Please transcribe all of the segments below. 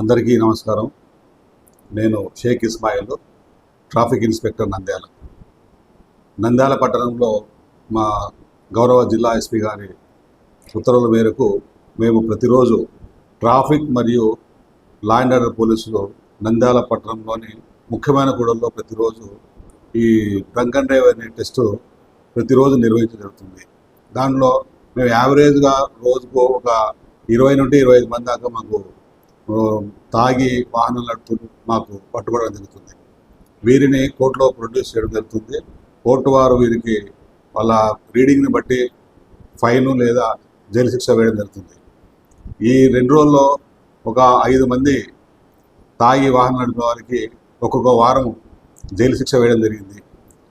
అందరికీ నమస్కారం. నేను షేక్ ఇస్మాయిల్ ట్రాఫిక్ ఇన్స్పెక్టర్ నంద్యాల. నంద్యాల పట్టణంలో మా గౌరవ జిల్లా ఎస్పీ గారి ఉత్తర్వుల మేరకు మేము ప్రతిరోజు ట్రాఫిక్ మరియు లా అండ్ ఆర్డర్ పోలీసులు నంద్యాల పట్టణంలోని ముఖ్యమైన గూడల్లో ప్రతిరోజు ఈ డ్రంక్ అండ్ డ్రైవ్ అనే టెస్ట్ ప్రతిరోజు నిర్వహించడం జరుగుతుంది. దానిలో మేము యావరేజ్గా రోజుకు ఒక ఇరవై నుండి ఇరవై ఐదు మంది దాకా మాకు తాగి వాహనాలు నడుపుతూ మాకు పట్టుకోవడం జరుగుతుంది. వీరిని కోర్టులో ప్రొడ్యూస్ చేయడం జరుగుతుంది. కోర్టు వారు వీరికి వాళ్ళ రీడింగ్ని బట్టి ఫైన్ లేదా జైలు శిక్ష వేయడం జరుగుతుంది. ఈ రెండు రోజుల్లో ఒక ఐదు మంది తాగి వాహనం నడిపే వారికి ఒక్కొక్క వారం జైలు శిక్ష వేయడం జరిగింది.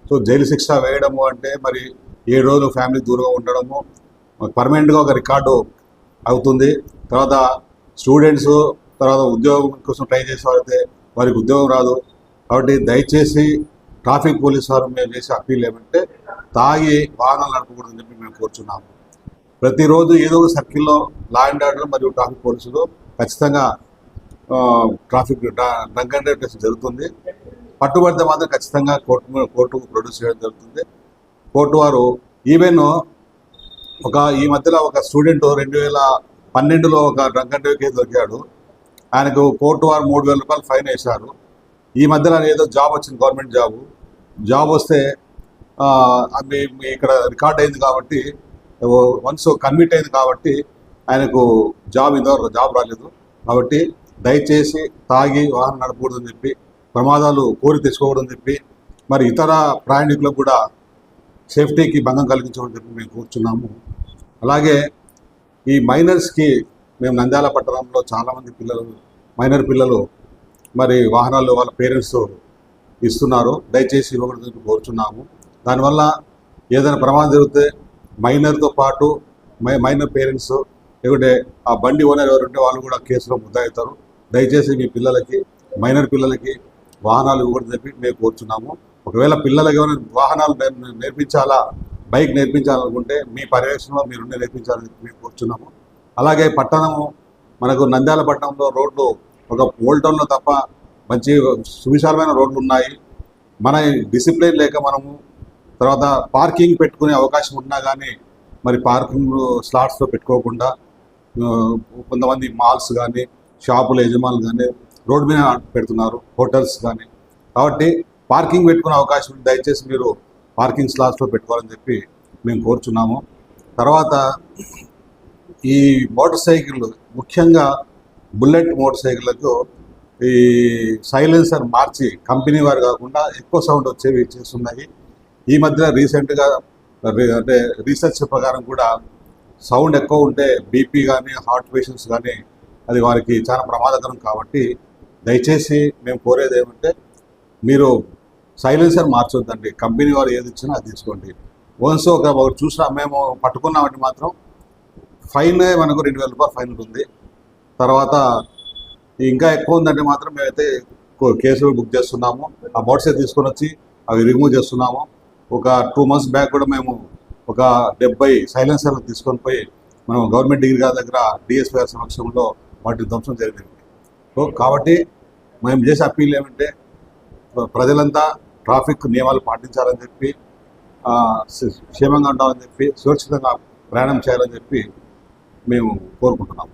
సో జైలు శిక్ష వేయడము అంటే మరి ఏడు రోజులు ఫ్యామిలీ దూరంగా ఉండడము పర్మనెంట్గా ఒక రికార్డు అవుతుంది. తర్వాత స్టూడెంట్స్ తర్వాత ఉద్యోగం కోసం ట్రై చేసేవారైతే వారికి ఉద్యోగం రాదు. కాబట్టి దయచేసి ట్రాఫిక్ పోలీస్ వారు మేము చేసే అప్పీల్ ఏమంటే తాగి వాహనాలు నడపకూడదని చెప్పి మేము కోరుచున్నాము. ప్రతిరోజు ఏదో ఒక సర్కిల్లో లా అండ్ ఆర్డర్ మరియు ట్రాఫిక్ పోలీసులు ఖచ్చితంగా traffic drunk and drive test జరుగుతుంది. పట్టుబడితే మాత్రం ఖచ్చితంగా కోర్టు కోర్టుకు ప్రొడ్యూస్ చేయడం జరుగుతుంది. కోర్టు వారు ఈవెన్ ఒక ఈ మధ్యలో ఒక స్టూడెంట్ రెండు వేల పన్నెండులో ఒక డ్రంక్ అండ్ డ్రైవ్ కేసు దొరికాడు. ఆయనకు కోర్టు వారు మూడు వేల రూపాయలు ఫైన్ వేశారు. ఈ మధ్యలో ఏదో జాబ్ వచ్చింది గవర్నమెంట్ జాబ్. జాబ్ వస్తే మీ ఇక్కడ రికార్డ్ అయింది కాబట్టి వన్స్ కన్విట్ అయింది కాబట్టి ఆయనకు జాబ్ ఇంతవరకు జాబ్ రాలేదు. కాబట్టి దయచేసి తాగి వాహనం నడపకూడదని చెప్పి ప్రమాదాలు కోరి తెచ్చుకోకూడదని చెప్పి మరి ఇతర ప్రయాణికులకు కూడా సేఫ్టీకి భంగం కలిగించమని చెప్పి మేము కూర్చున్నాము. అలాగే ఈ మైనర్స్కి మేము నంద్యాల పట్టణంలో చాలామంది పిల్లలు మైనర్ పిల్లలు మరి వాహనాలు వాళ్ళ పేరెంట్స్ ఇస్తున్నారు. దయచేసి ఇవ్వకూడదని కోరుచున్నాము దానివల్ల ఏదైనా ప్రమాదం జరిగితే మైనర్తో పాటు మై మైనర్ పేరెంట్స్ లేకుంటే ఆ బండి ఓనర్ ఎవరుంటే వాళ్ళు కూడా కేసులో ముద్దాయితారు దయచేసి మీ పిల్లలకి మైనర్ పిల్లలకి వాహనాలు ఇవ్వకూడదు చెప్పి మేము కోరుచున్నాము. ఒకవేళ పిల్లలకి ఏమైనా వాహనాలు నేర్పించాలా బైక్ నేర్పించాలనుకుంటే మీ పర్యవేక్షణలో మీరు నేర్పించాలని మేము కోరుచున్నాము. అలాగే పట్టణము మనకు నంద్యాల పట్టణంలో రోడ్లు ఒక ఓల్డ్ టౌన్లో తప్ప మంచి సువిశాలమైన రోడ్లు ఉన్నాయి. మన డిసిప్లిన్ లేక మనము తర్వాత పార్కింగ్ పెట్టుకునే అవకాశం ఉన్నా కానీ మరి పార్కింగ్ స్లాట్స్లో పెట్టుకోకుండా కొంతమంది మాల్స్ కానీ షాపుల యజమానులు కానీ రోడ్డు మీద పెడుతున్నారు హోటల్స్ కానీ కాబట్టి పార్కింగ్ పెట్టుకునే అవకాశం ఉంది. దయచేసి మీరు పార్కింగ్ స్లాట్స్లో పెట్టుకోవాలని చెప్పి మేము కోరుచున్నాము. తర్వాత ఈ మోటార్ సైకిల్ ముఖ్యంగా బుల్లెట్ మోటార్ సైకిళ్ళకు ఈ సైలెన్సర్ మార్చి కంపెనీ వారు కాకుండా ఎక్కువ సౌండ్ వచ్చేవి చేస్తున్నాయి. ఈ మధ్య రీసెంట్గా అంటే రీసెర్చ్ ప్రకారం కూడా సౌండ్ ఎక్కువ ఉంటే బీపీ కానీ హార్ట్ పేషెంట్స్ కానీ అది వారికి చాలా ప్రమాదకరం కాబట్టి దయచేసి మేము కోరేది ఏమంటే మీరు సైలెన్సర్ మార్చొద్దండి. కంపెనీ వారు ఏది ఇచ్చినా అది తీసుకోండి. ఓన్సో ఒక ఒకటి చూసినా మేము పట్టుకున్నామంటే మాత్రం ఫైన్ మనకు రెండు వేల రూపాయలు ఫైన్ ఉంది తర్వాత ఇంకా ఎక్కువ ఉందంటే మాత్రం మేమైతే కో- కేసులు బుక్ చేస్తున్నాము. ఆ బోట్సే తీసుకొని వచ్చి అవి రిమూవ్ చేస్తున్నాము. ఒక టూ మంత్స్ బ్యాక్ కూడా మేము ఒక డెబ్బై సైలెన్సర్లు తీసుకొని పోయి మనం గవర్నమెంట్ డిగ్రీ గారి దగ్గర డిఎస్పీ గారి సమక్షంలో వాటి ధ్వంసం జరిగింది. సో కాబట్టి మేము చేసే అప్పీల్ ఏమంటే ప్రజలంతా ట్రాఫిక్ నియమాలు పాటించాలని చెప్పి క్షేమంగా ఉండాలని చెప్పి సురక్షితంగా ప్రయాణం చేయాలని చెప్పి మేము కోరుకుంటున్నాము